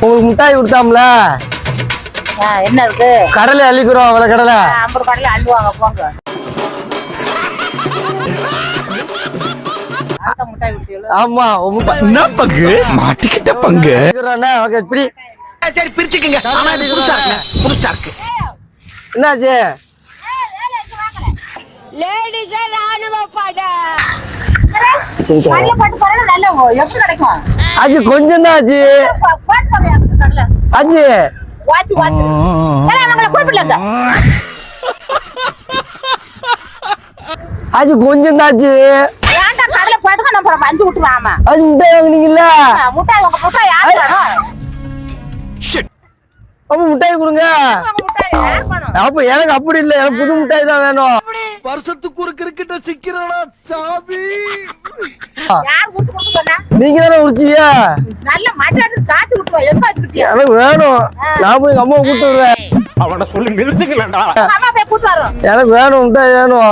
உங்களுக்கு முட்டாய் கொடுத்தாம்ல என்ன இருக்கு கடலை அள்ளிக்கிறோம் அவ்வளோ கடலை ஐம்பது கடலை அள்ளுவாங்க போங்க ஆமா என்ன பங்கு மாட்டிக்கிட்ட பங்கு எப்படி சரி பிரிச்சுக்கங்க ஆனா இது புதுசா இருக்கு புதுசா என்னாச்சு ஆச்சு கொஞ்சம் தான் அவங்கள கூப்பிடலங்க ஆச்சு கொஞ்சம் தான் வாமா ஆச்சு மிட்டாய் வாங்குனீங்கல்ல? அப்ப மிட்டாய் கொடுங்க. அப்ப எனக்கு அப்படி இல்ல எனக்கு புது மிட்டாய் தான் வேணும். வருஷத்துக்கு ஒரு கிரிக்கெட்ட சிக்கிறனா சாமி நீங்க தானே உரிச்சீங்க நல்ல மாட்டாட்டு சாத்தி விட்டுவா எங்க வச்சுக்கிட்டியா? எனக்கு வேணும். நான் போய் எங்க அம்மாவை கூட்டு விடுறேன் அவனை சொல்லி நிறுத்துக்கலடா அம்மா போய் கூட்டு வரும் எனக்கு வேணும் வேணும்.